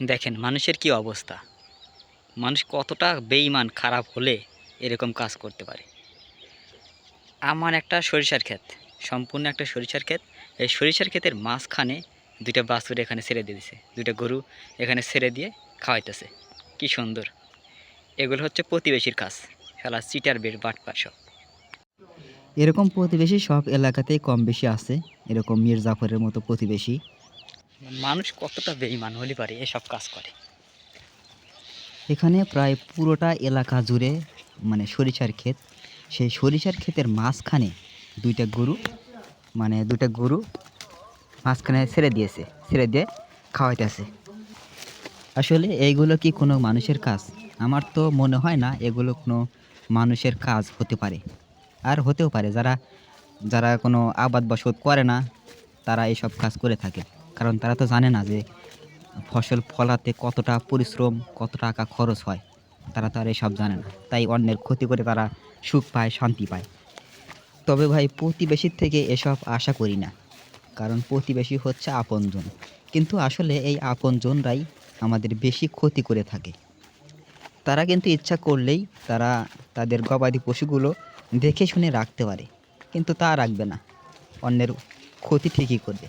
দেখেন, মানুষের কি অবস্থা? মানুষ কতটা বেইমান খারাপ হলে এরকম কাজ করতে পারে? আমার একটা সরিষার ক্ষেত, সম্পূর্ণ একটা সরিষার ক্ষেত। এই সরিষার ক্ষেতের মাঝখানে দুইটা বাছুর এখানে ছেড়ে দিয়ে দিছে। দুইটা গরু এখানে ছেড়ে দিয়ে খাওয়াইতেছে। কি সুন্দর। এগুলো হচ্ছে প্রতিবেশীর কাজ খেলা চিটার বের বাটপার সব। এরকম প্রতিবেশী সব এলাকাতেই কম বেশি আছে। এরকম মির্জাফরের মতো প্রতিবেশী। মানুষ কতটা বেইমান হলে পারে, এসব কাজ করে। এখানে প্রায় পুরোটা এলাকা জুড়ে মানে সরিষার ক্ষেত। সেই সরিষার ক্ষেতের মাঝখানে দুইটা গরু মানে দুইটা গরু মাঝখানে ছেড়ে দিয়েছে, ছেড়ে দিয়ে খাওয়াইতেছে। আসলে এইগুলো কি কোনো মানুষের কাজ? আমার তো মনে হয় না এগুলো কোনো মানুষের কাজ হতে পারে। আর হতেও পারে, যারা যারা কোনো আবাদ বসত করে না, তারা এইসব কাজ করে থাকে। কারণ তারা তো জানে না যে ফসল ফলাতে কতটা পরিশ্রম, কত টাকা খরচ হয়। তারা তো আর এসব জানে না। তাই অন্যের ক্ষতি করে তারা সুখ পায়, শান্তি পায়। তবে ভাই, প্রতিবেশীর থেকে এসব আশা করি না। কারণ প্রতিবেশী হচ্ছে আপনজন। কিন্তু আসলে এই আপনজনরাই আমাদের বেশি ক্ষতি করে থাকে। তারা কিন্তু ইচ্ছা করলেই তারা তাদের গবাদি পশুগুলো দেখে শুনে রাখতে পারে। কিন্তু তা রাখবে না। অন্যের ক্ষতি ঠিকই করবে।